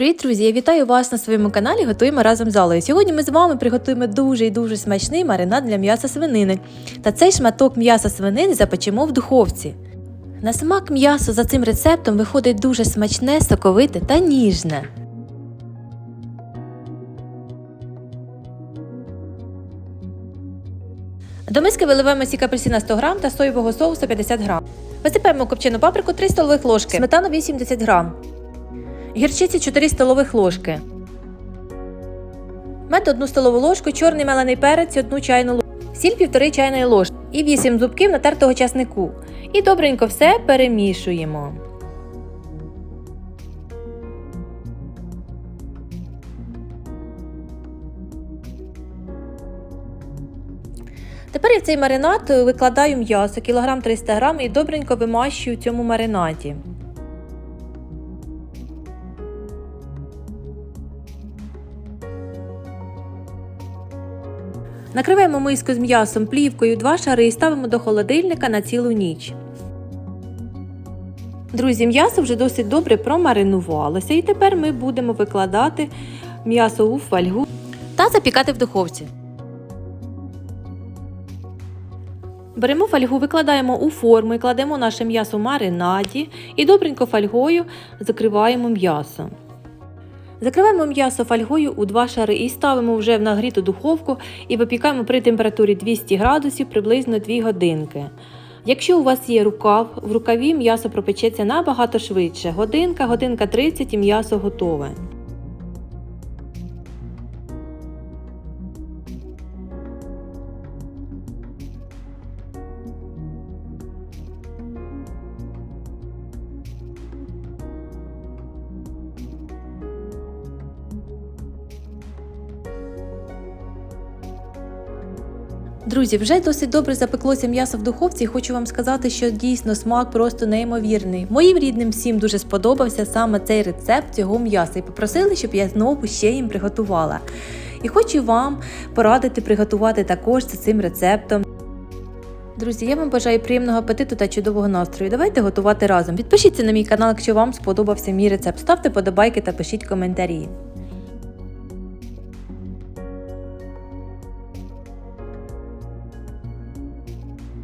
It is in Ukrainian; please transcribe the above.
Привіт, друзі! Я вітаю вас на своєму каналі Готуємо разом з Алею. Сьогодні ми з вами приготуємо дуже і дуже смачний маринад для м'яса свинини. Та цей шматок м'яса свинини запечемо в духовці. На смак м'ясо за цим рецептом виходить дуже смачне, соковите та ніжне. До миски виливаємо сік апельсина 100 г та соєвого соусу 50 г. Висипаємо копчену паприку 3 столових ложки, сметану 80 г, гірчиці 4 столових ложки, мед 1 столову ложку, чорний мелений перець 1 чайну ложку, сіль 1,5 чайної ложки і 8 зубків натертого часнику. І добренько все перемішуємо. Тепер я в цей маринад викладаю м'ясо, кілограм 300 грам і добренько вимащую в цьому маринаді. Накриваємо миску з м'ясом плівкою два шари і ставимо до холодильника на цілу ніч. Друзі, м'ясо вже досить добре промаринувалося, і тепер ми будемо викладати м'ясо у фольгу та запікати в духовці. Беремо фольгу, викладаємо у форму і кладемо наше м'ясо в маринаді і добренько фольгою закриваємо м'ясо. Закриваємо м'ясо фольгою у два шари і ставимо вже в нагріту духовку і випікаємо при температурі 200 градусів приблизно 2 годинки. Якщо у вас є рукав, в рукаві м'ясо пропечеться набагато швидше. Годинка, годинка 30 і м'ясо готове. Друзі, вже досить добре запеклося м'ясо в духовці і хочу вам сказати, що дійсно смак просто неймовірний. Моїм рідним всім дуже сподобався саме цей рецепт цього м'яса і попросили, щоб я знову ще їм приготувала. І хочу вам порадити приготувати також за цим рецептом. Друзі, я вам бажаю приємного апетиту та чудового настрою. Давайте готувати разом. Підпишіться на мій канал, якщо вам сподобався мій рецепт. Ставте подобайки та пишіть коментарі.